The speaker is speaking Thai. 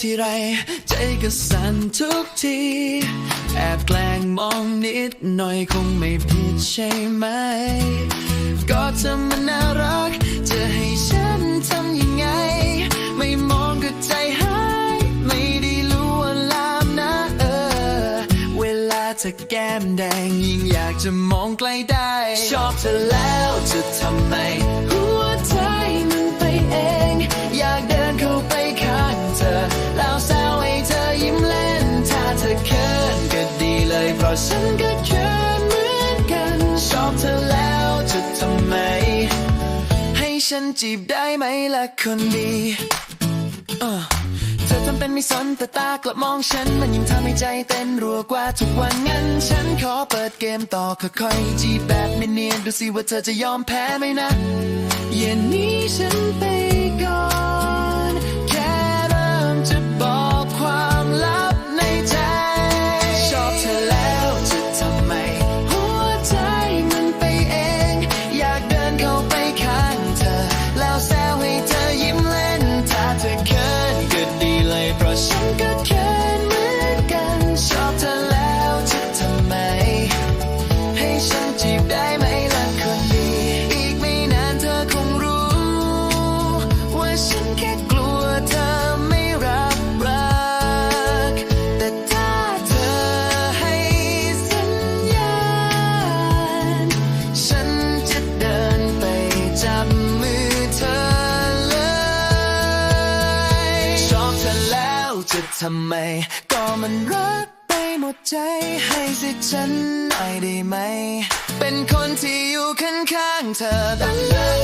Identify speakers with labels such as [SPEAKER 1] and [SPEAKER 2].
[SPEAKER 1] ทีไร ใจก็สั่นทุกที แอบแกล้งมองนิดหน่อยคงไม่ผิดใช่ไหม ก็เธอมันน่ารัก จะให้ฉันทำยังไง ไม่มองก็ใจหาย ไม่ได้รู้ว่าลามนะเออ เวลาเธอแก้มแดงยิ่งอยากจะมองไกลได้ ชอบเธอแล้วจะทำไม ฉันก็เขินเหมือนกันชอบเธอแล้วจะทำไม ให้ฉันจีบได้ไหมล่ะคนดีเออเธอทำเป็นไม่สนแต่ตากลับมองฉัน มันยิ่งทำให้ใจเต้นรัวกว่าทุกวันงั้น ฉันขอเปิดเกมต่อค่อยๆจีบแบบไม่เนียนดูสิว่าเธอจะยอมแพ้ไหมนะเย็นนี้ฉันไปก่ จะทำไม ก็มันรักไปหมดใจให้สิฉันหน่อยได้ไหม เป็นคนที่อยู่ข้างๆเธอตลอด